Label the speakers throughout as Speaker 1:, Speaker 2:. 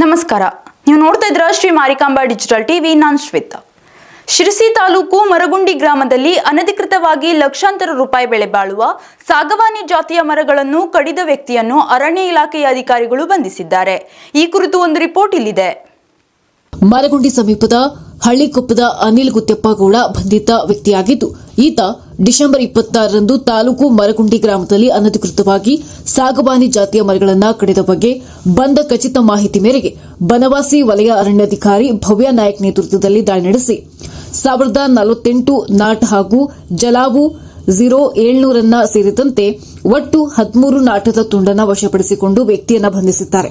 Speaker 1: ನಮಸ್ಕಾರ. ನೀವು ನೋಡ್ತಾ ಇದ್ರ ಶ್ರೀ ಮಾರಿಕಾಂಬಾ ಡಿಜಿಟಲ್ ಟಿವಿ, ನಾನ್ ಶ್ವೇತಾ. ಶಿರಸಿ ತಾಲೂಕು ಮರಗುಂಡಿ ಗ್ರಾಮದಲ್ಲಿ ಅನಧಿಕೃತವಾಗಿ ಲಕ್ಷಾಂತರ ರೂಪಾಯಿ ಬೆಲೆ ಬಾಳುವ ಸಾಗವಾನಿ ಜಾತಿಯ ಮರಗಳನ್ನು ಕಡಿದ ವ್ಯಕ್ತಿಯನ್ನು ಅರಣ್ಯ ಇಲಾಖೆಯ ಅಧಿಕಾರಿಗಳು ಬಂಧಿಸಿದ್ದಾರೆ. ಈ ಕುರಿತು ಒಂದು ರಿಪೋರ್ಟ್ ಇಲ್ಲಿದೆ.
Speaker 2: ಮರಗುಂಡಿ ಸಮೀಪದ ಹಳ್ಳಿಕೊಪ್ಪದ ಅನಿಲ್ ಗುತ್ತಪ್ಪಗೌಡ ಬಂಧಿತ ವ್ಯಕ್ತಿಯಾಗಿದ್ದು, ಈತ ಡಿಸೆಂಬರ್ ಇಪ್ಪತ್ತಾರರಂದು ತಾಲೂಕು ಮರಗುಂಡಿ ಗ್ರಾಮದಲ್ಲಿ ಅನಧಿಕೃತವಾಗಿ ಸಾಗವಾನಿ ಜಾತಿಯ ಮರಗಳನ್ನು ಕಡಿದ ಬಗ್ಗೆ ಬಂದ ಖಚಿತ ಮಾಹಿತಿ ಮೇರೆಗೆ ಬನವಾಸಿ ವಲಯ ಅರಣ್ಯಾಧಿಕಾರಿ ಭವ್ಯ ನಾಯಕ್ ನೇತೃತ್ವದಲ್ಲಿ ದಾಳಿ ನಡೆಸಿ, ಸಾವಿರದ ನಲವತ್ತೆಂಟು ನಾಟ್ ಹಾಗೂ ಜಲಾವು ಝೀರೋ ಏಳ್ನೂರನ್ನ ಸೇರಿದಂತೆ ಒಟ್ಟು ಹದಿಮೂರು ನಾಟದ ತುಂಡನ್ನ ವಶಪಡಿಸಿಕೊಂಡು ವ್ಯಕ್ತಿಯನ್ನು ಬಂಧಿಸಿದ್ದಾರೆ.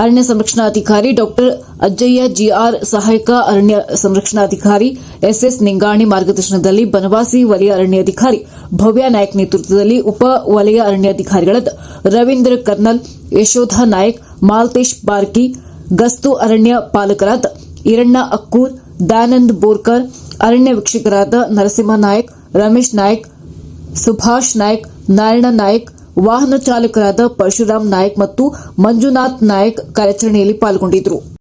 Speaker 2: ಅರಣ್ಯ ಸಂರಕ್ಷಣಾಧಿಕಾರಿ ಡಾಕ್ಟರ್ ಅಜ್ಜಯ್ಯ ಜಿಆರ್, ಸಹಾಯಕ ಅರಣ್ಯ ಸಂರಕ್ಷಣಾಧಿಕಾರಿ ಎಸ್ಎಸ್ ನಿಂಗಾಣಿ ಮಾರ್ಗದರ್ಶನದಲ್ಲಿ ಬನವಾಸಿ ವಲಯ ಅರಣ್ಯಾಧಿಕಾರಿ ಭವ್ಯ ನಾಯಕ್ ನೇತೃತ್ವದಲ್ಲಿ ಉಪ ವಲಯ ಅರಣ್ಯಾಧಿಕಾರಿಗಳಾದ ರವೀಂದ್ರ ಕರ್ನಲ್, ಯಶೋಧ ನಾಯಕ್, ಮಾಲ್ತೇಶ್ ಬಾರ್ಕಿ ಗಸ್ತು ಅರಣ್ಯ ಪಾಲಕರಾದ ಈರಣ್ಣ ಅಕ್ಕೂರ್ ದಯಾನಂದ್ ಬೋರ್ಕರ್, ಅರಣ್ಯ ವೀಕ್ಷಕರಾದ ನರಸಿಂಹ ನಾಯಕ್, ರಮೇಶ್ ನಾಯಕ್, ಸುಭಾಷ್ ನಾಯಕ್, ನಾರಾಯಣ ನಾಯಕ್ ವಾಹನ ಚಾಲಕರಾದ ಪರಶುರಾಮ್ ನಾಯಕ್ ಮತ್ತು ಮಂಜುನಾಥ್ ನಾಯಕ್ ಕಾರ್ಯಾಚರಣೆಯಲ್ಲಿ ಪಾಲ್ಗೊಂಡಿದ್ದರು.